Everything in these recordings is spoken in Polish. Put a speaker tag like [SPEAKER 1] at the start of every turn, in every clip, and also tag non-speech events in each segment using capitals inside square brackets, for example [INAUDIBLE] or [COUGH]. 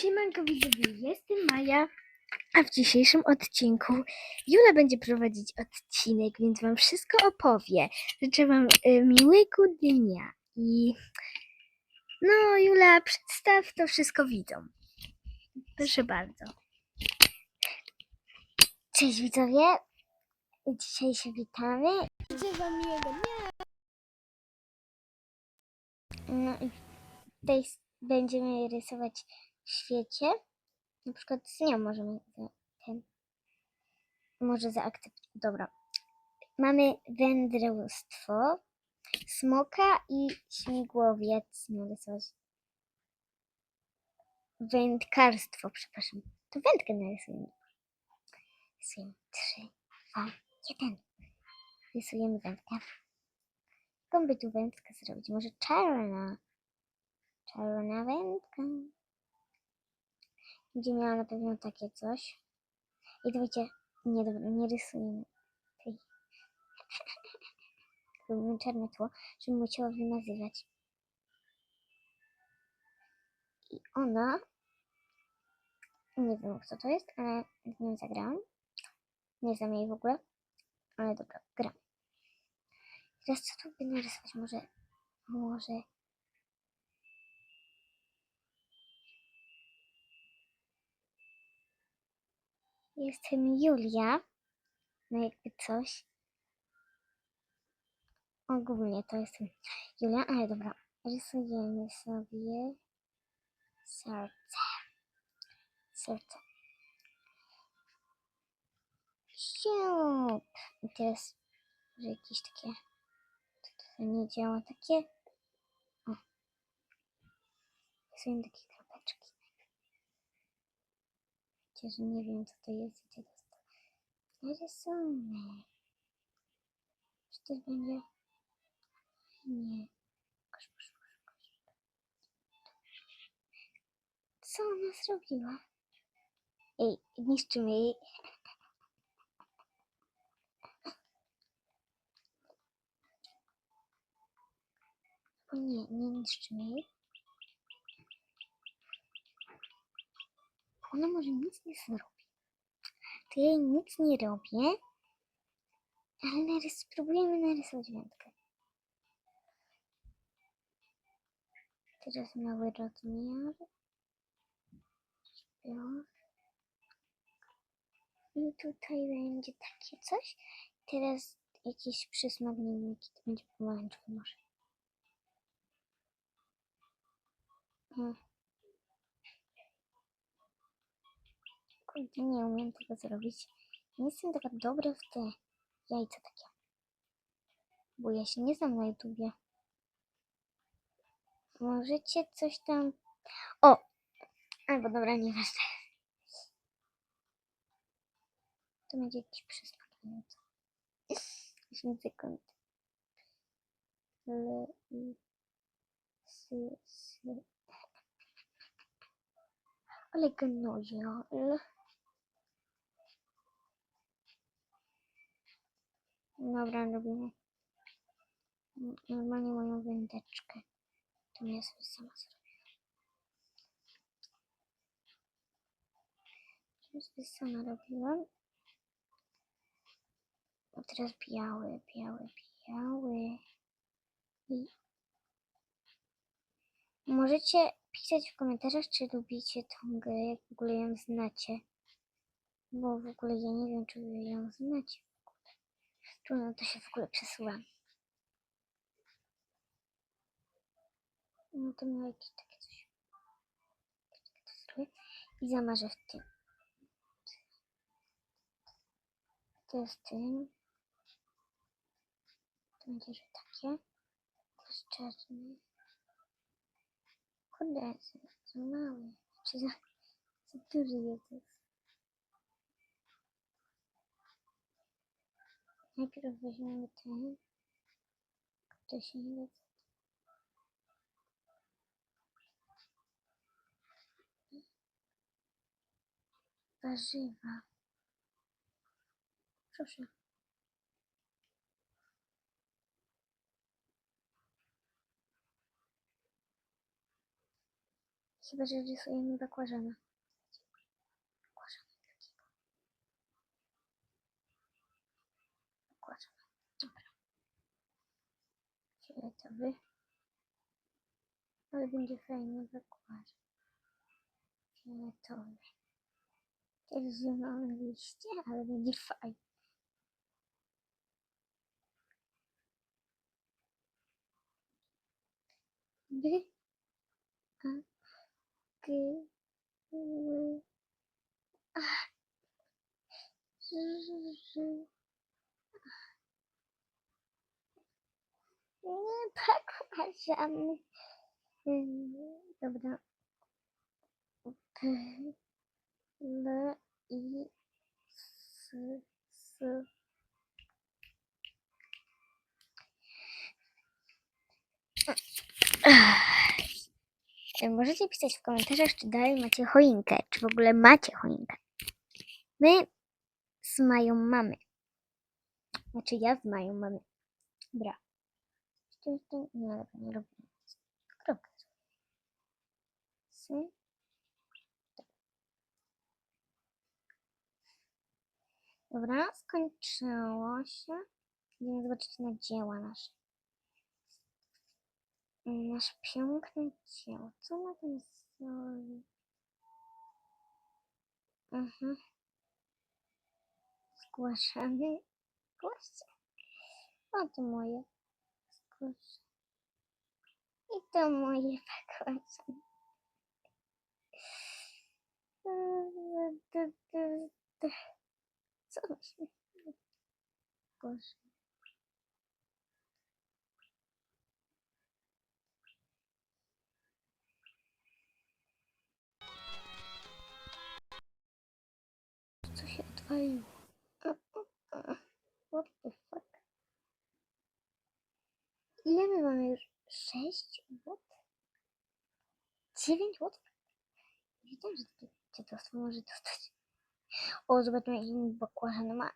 [SPEAKER 1] Siemanko widzowie, jestem Maja, a w dzisiejszym odcinku Jula będzie prowadzić odcinek, więc wam wszystko opowie. Życzę wam y, miłego dnia i no Jula, przedstaw to wszystko widzom. Proszę bardzo. Cześć widzowie, dzisiaj się witamy. Życzę wam miłego dnia. No i tutaj będziemy rysować świecie. Na przykład z nią możemy ten. Może zaakceptować. Dobra. Mamy wędrowstwo, smoka i śmigłowiec narysować. Wędkarstwo, przepraszam. To wędkę narysujemy. Rysujemy. Trzy, dwa, jeden. Rysujemy wędkę. Jaką by tu wędkę zrobić? Może czarna? Czarna wędka. Będzie miała na pewno takie coś. I dawajcie, nie, dobra, nie rysujemy. Robimy [LAUGHS] czarne tło, żeby musiała wymazywać. I ona, nie wiem kto to jest, ale z nią zagrałam. Nie znam jej w ogóle, ale dobra, gram. Teraz co tu by narysować? Może, może Jestem Julia. No jakby coś. Ogólnie to jestem Julia, ale dobra. Rysujemy sobie serce. Serce. Siup. I teraz może jakieś takie... To tutaj nie działa takie. O. Rysujemy takie Że nie wiem co to jest. Gdzie to jest. Narysujmy. Czy to będzie... Nie. Kosz, kosz, kosz, kosz. Co ona zrobiła? Ej, niszczymy jej. [LAUGHS] O nie, nie niszczymy jej. Ona może nic nie zrobi. To ja jej nic nie robię. Ale narys spróbujemy narysować wędkę. Teraz mały rozmiar. Szpion. I tutaj będzie takie coś. Teraz jakiś przysmak, to będzie pomarańczowy może. Hmm. Nie umiem tego zrobić. Nie jestem taka dobra w te jajca takie. Bo ja się nie znam na YouTubie. Możecie coś tam... O! Albo dobra, nieważne. To będzie jakiś przysmak. co. 10 sekund. L, i, s. Ale. Dobra, robimy. Normalnie moją wędeczkę. To ja sobie sama zrobię. Ja sobie sama robiłam. A teraz biały, biały, biały. I możecie pisać w komentarzach, czy lubicie tą grę, jak w ogóle ją znacie. Bo w ogóle ja nie wiem, czy ją znacie. Trudno to się w ogóle przesuwa. No to miał jakieś takie coś. I zamarzę w tym. To jest tym. To będzie, że takie. To jest czarny. Kurde, za mały. Czy za, za duży jest. Najpierw weźmiemy ten. To się nie da. Warzywa. Proszę. Chyba, że rysujemy. Bakłażana takiego. Bakłażana. Dobra. Fioletowy. Ale będzie fajny bakłażan. Fioletowy. Też zielone liście, ale będzie fajny. By. A. G. Ły. A. Z. Z. Nie bakłażany. Ym, Dobra. P. L. I. S. S. Możecie pisać w komentarzach, czy dalej macie choinkę, czy w ogóle macie choinkę. My z Mają mamy. Znaczy ja z Mają mamy. Dobra. Nie, dobra, nie robię. Kropkę. Sy. Dobra, skończyło się. Idziemy zobaczyć na dzieła nasze. Nasze piękne dzieło. Co na tym stoi? Mhm. Zgłaszamy. Zgłaszamy. O, to moje. Zgłaszamy. I to moje bakłażany. Co myślę? Zgłaszamy. Co się odwaliło? What the fuck? Ile my mamy już? 6 łot? 9 łot? Wiedziałem, że to dziadostwo może dostać. O, zobaczmy jaki bakłażan ma.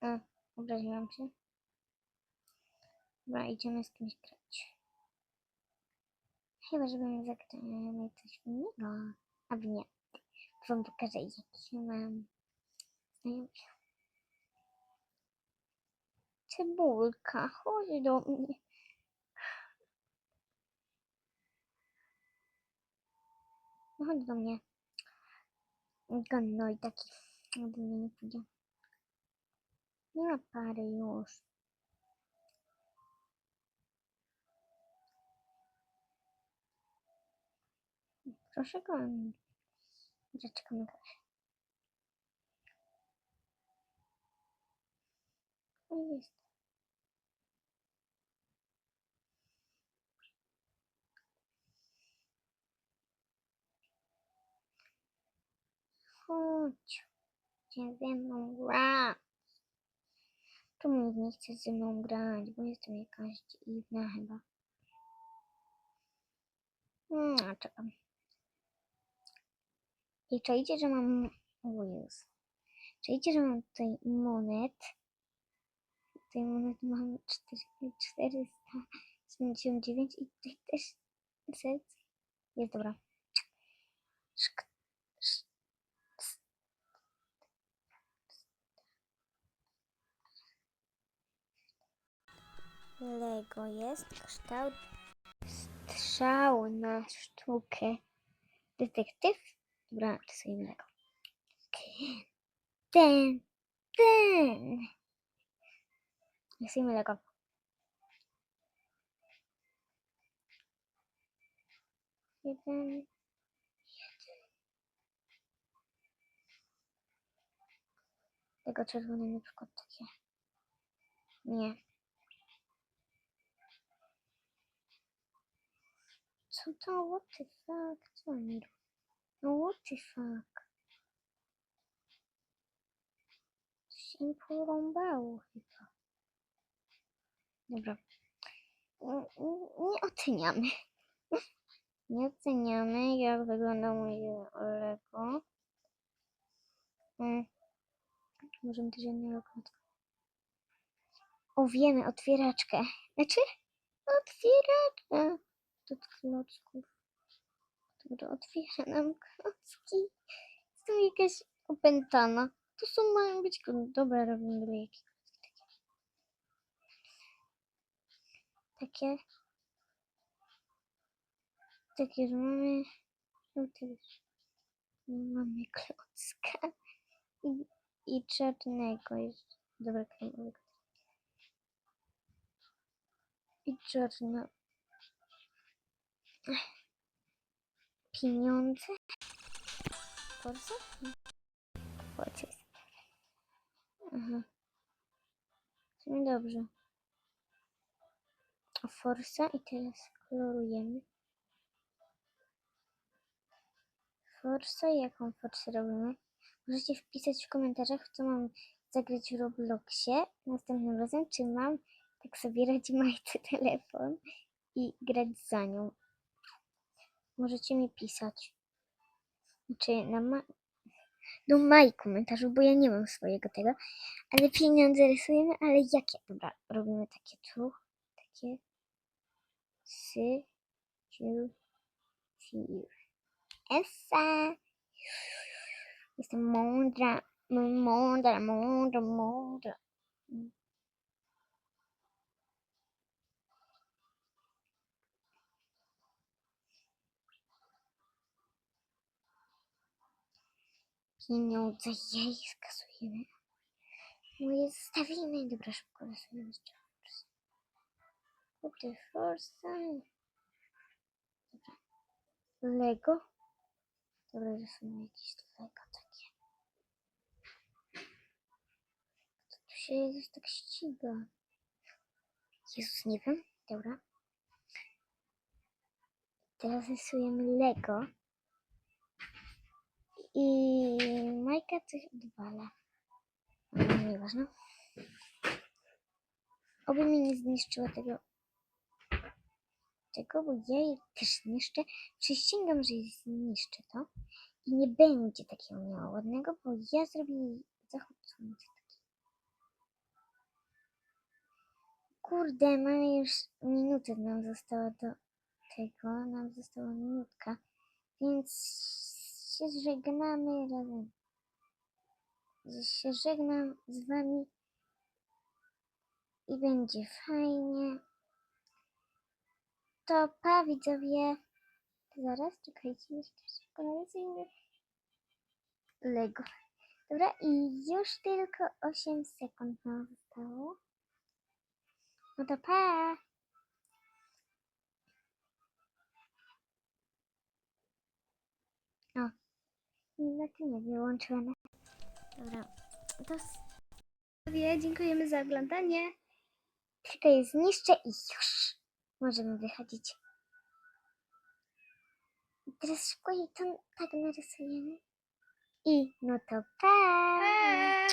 [SPEAKER 1] A, obraziłam się. Dobra, idziemy z kimś grać. Chyba, żebym zagrali coś innego. A nie. Wam pokażę, jaki mam znajomych. Cebulka, chodź do mnie. No chodź do mnie. Gnoj taki. Do mnie nie pójdzie. Nie ma pary już. Proszę go. Zaczekam na jest. Chodź. Chcę ze mną grać. Czemu nie chcesz ze mną grać? Bo jestem jakaś dziwna chyba. No, czekam. I czajcie, że mam... Jezu. Czajcie, że mam tutaj monet. Tutaj monet mam 4- 479 i tutaj też serc. Jest dobra. Szk- Lego jest kształt strzał na sztukę. Detektyw? Dobra, rysujemy Lego. Ten, ten. Rysujemy Lego. Jeden. Tego czerwone na przykład takie. Nie. Co to? What the fuck? Co oni robią? No what the fuck? Coś im porąbało chyba. Dobra. Nie oceniamy. [LAUGHS] Nie oceniamy, jak wygląda moje Lego. Mm. Możemy też jednego otworzyć. O, wiemy, otwieraczkę. Znaczy, Otwieracza do klocków, który otwiera nam klocki. Jestem jakaś opętana. To są mają być kl- Dobra, robimy lejki. Takie. Takie, że mamy. No też. Mamy klocka. I, i czarnego jest. Dobra, kremowego. I czarno. Pieniądze. Forza? Forza jest. Aha. Sumie dobrze. Forsa i teraz kolorujemy. Forsa, jaką forsę robimy? Możecie wpisać w komentarzach, co mam zagrać w Robloxie następnym razem, czy mam tak sobie radzi [LAUGHS] majce telefon i grać za nią. Możecie mi pisać. Czy na ma... do maj komentarzu, bo ja nie mam swojego tego. Ale pieniądze rysujemy, ale jakie? Dobra, robimy takie tu, takie sy, ciu. Essa. Jestem mądra, mądra, mądra, mądra. Pieniądze jej skasujemy. Moje zostawimy. Dobra, szybko rysujemy jeszcze. Kurde, forsa. Dobra. Lego. Dobra, rysujemy jakieś Lego takie. Co tu się Jezus tak ściga? Jezus, nie wiem. Dobra. Teraz rysujemy Lego. I Majka coś odwala. No, nieważne. Oby mi nie zniszczyło tego. Tego, bo ja je też niszczę. Przysięgam, że zniszczę to. I nie będzie takiego miało ładnego, bo ja zrobię jej zachód słońca taki. Kurde, mamy już minutę nam została do tego. Nam została minutka. Więc się żegnamy razem. Się żegnam z wami i będzie fajnie. To pa widzowie. Zaraz, czekajcie, jeszcze szybko narysujmy. Lego. Dobra, i już tylko 8 sekund nam zostało. No to pa! O, na tym nie wyłączyłam. Dobra, to dziękujemy za oglądanie. Tylko je zniszczę i już możemy wychodzić. I teraz szybko jej to tak narysujemy. I no to pa!